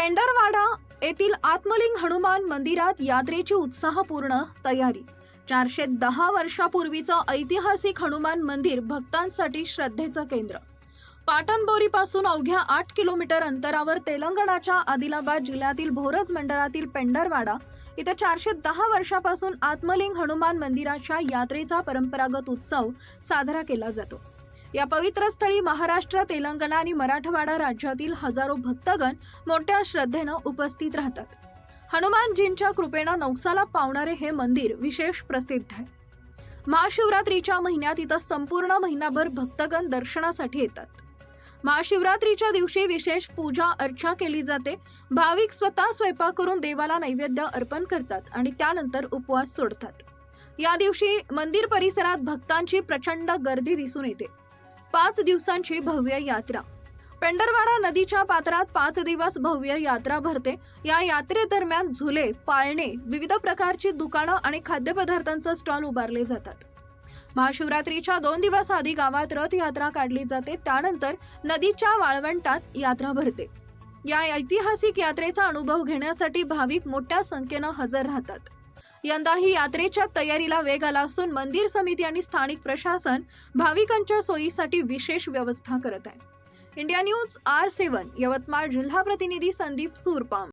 पेंडरवाडा येथील आत्मलिंग हनुमान मंदिरात यात्रेची उत्साहपूर्ण तयारी. चारशे दहा वर्षापूर्वीचं ऐतिहासिक हनुमान मंदिर भक्तांसाठी श्रद्धेचं केंद्र. पाटणबोरीपासून अवघ्या आठ किलोमीटर अंतरावर तेलंगणाच्या आदिलाबाद जिल्ह्यातील भोरज मंडळातील पेंडरवाडा इथं चारशे दहा वर्षापासून आत्मलिंग हनुमान मंदिराच्या यात्रेचा परंपरागत उत्सव साजरा केला जातो. या पवित्र स्थळी महाराष्ट्र तेलंगणा आणि मराठवाडा राज्यातील हजारो भक्तगण मोठ्या श्रद्धेनं उपस्थित राहतात. हनुमानजींच्या कृपेनं नवसाला पावणारे हे मंदिर विशेष प्रसिद्ध आहे. महाशिवरात्रीच्या महिन्यात इथं संपूर्ण महिनाभर भक्तगण दर्शनासाठी येतात. महाशिवरात्रीच्या दिवशी विशेष पूजा अर्चा केली जाते. भाविक स्वतः स्वयंपाक करून देवाला नैवेद्य अर्पण करतात आणि त्यानंतर उपवास सोडतात. या दिवशी मंदिर परिसरात भक्तांची प्रचंड गर्दी दिसून येते. पाच दिवसांची भव्य यात्रा. पेंडरवाडा नदीच्या पात्रात पाच दिवस भव्य यात्रा भरते. या यात्रेदरम्यान झुले पाळणे विविध प्रकारची दुकानं आणि खाद्यपदार्थांचं स्टॉल उभारले जातात. महाशिवरात्रीच्या दोन दिवस आधी गावात रथ यात्रा काढली जाते. त्यानंतर नदीच्या वाळवंटात यात्रा भरते. या ऐतिहासिक यात्रेचा अनुभव घेण्यासाठी भाविक मोठ्या संख्येनं हजर राहतात. यंदाही यात्रेच्या तयारीला वेग आला असून मंदिर समिती आणि स्थानिक प्रशासन भाविकांच्या सोयीसाठी विशेष व्यवस्था करत आहे. India News R seven Yavatmal जिल्हा प्रतिनिधी संदीप सूरपाम.